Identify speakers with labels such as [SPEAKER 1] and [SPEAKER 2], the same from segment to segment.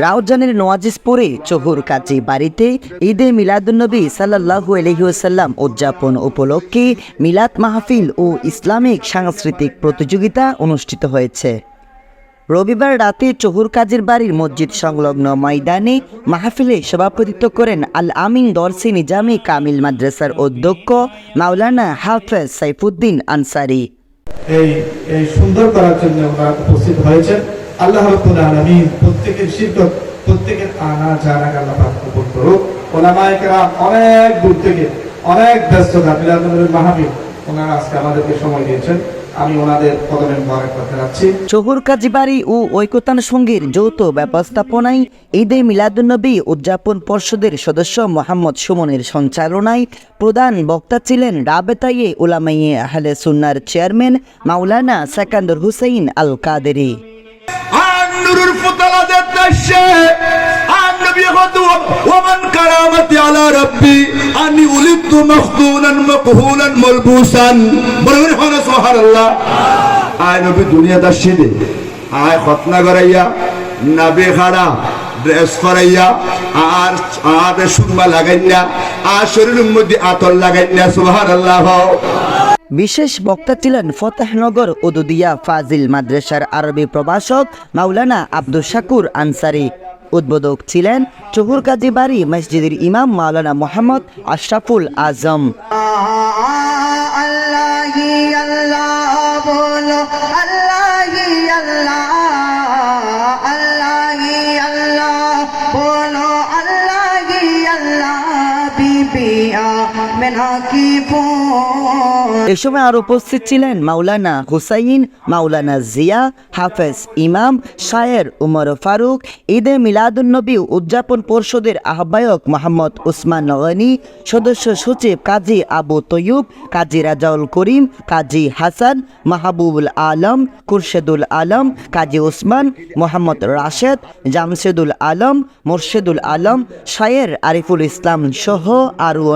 [SPEAKER 1] রাউজানের নোয়াজিসপুরে চহুর কাজী বাড়িতে ঈদে মিলাদুন্নবী সাল্লাহু আলহিউসাল্লাম উদযাপন উপলক্ষে মিলাদ মাহফিল ও ইসলামিক সাংস্কৃতিক প্রতিযোগিতা অনুষ্ঠিত হয়েছে। রবিবার রাতে চহুর কাজীর বাড়ির মসজিদ সংলগ্ন ময়দানে মাহফিলে সভাপতিত্ব করেন আল আমিন দর্সি নিজামী কামিল মাদ্রাসার অধ্যক্ষ মাওলানা হাফেজ সাইফুদ্দিন আনসারি।
[SPEAKER 2] এই এই সুন্দর করার জন্য ওরা উপস্থিত হয়েছেন। আল্লাহ রব্বুল প্রত্যেকের শিরকত, প্রত্যেকের আনা, জানা আল্লাহ পাক কবুল করুক। ওলামায়ে কেরাম অনেক দূর থেকে, অনেক ব্যস্ততা, মিলাদুল মাহাবীর ওনারা আজকে আমাদেরকে সময় দিয়েছেন। আমি ওনাদের কদমে মোবারকবাদ জানাচ্ছি
[SPEAKER 1] চহুর কাজীবাড়ি ও ঐকতান সঙ্গীর যৌথ ব্যবস্থাপনায় ঈদে মিলাদুন্নবী উদযাপন পর্ষদের সদস্য মোহাম্মদ সুমনের সঞ্চালনায় প্রধান বক্তা ছিলেন রাবেতাইয়ে উলামাইয়ে আহলে সুন্নার চেয়ারম্যান মাওলানা সেকান্দর হুসাইন আল কাদেরি
[SPEAKER 3] عن نور الفضلة ذات الشيء عن نبي غدو ومن كرامتي على ربي أني ولدت مخدونا مقهولا ملبوسا আয় নবী আয় খতনা নাবে খাড়া, ড্রেস করাইয়া, আর আর সুরমা আর শরীরের মধ্যে আতর আল্লাহ
[SPEAKER 1] বিশেষ বক্তা ছিলেন ফতেহনগর উদুদিয়া ফাজিল মাদ্রাসার আরবি প্রভাষক মাওলানা আব্দুল শাকুর আনসারি। উদ্বোধক ছিলেন চহুর কাজী বাড়ি মসজিদের ইমাম মাওলানা মোহাম্মদ আশরাফুল আজম। এ সময় আর উপস্থিত ছিলেন মাওলানা হুসাইন, মাওলানা জিয়া, হাফেজ ইমাম, শায়ের উমর ফারুক, ঈদে মিলাদুন্নবী উদযাপন পরিষদের আহ্বায়ক মোহাম্মদ উসমান গনি, সদস্য সচিব কাজী আবু তৈয়ুব, কাজী রাজাউল করিম, কাজী হাসান, মাহবুবুল আলম, খুরশেদুল আলম, কাজী উসমান, মোহাম্মদ রাশেদ, জামশেদুল আলম, মোর্শেদুল আলম, শায়ের আরিফুল ইসলাম সহ আরও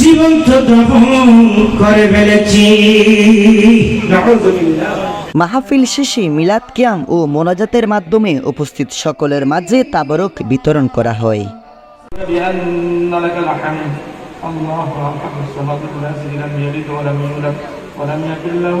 [SPEAKER 4] জীবন্ত দহন করে ফেলেছি নাউযুবিল্লাহ।
[SPEAKER 1] মাহফিল শেষে মিলাদ কিয়াম ও মোনাজাতের মাধ্যমে উপস্থিত সকলের মাঝে তাবরক বিতরণ করা হয়
[SPEAKER 2] بأن لك الحمد الله أكبر الصلاة لا لم يلد ولم يولد ولم يكن له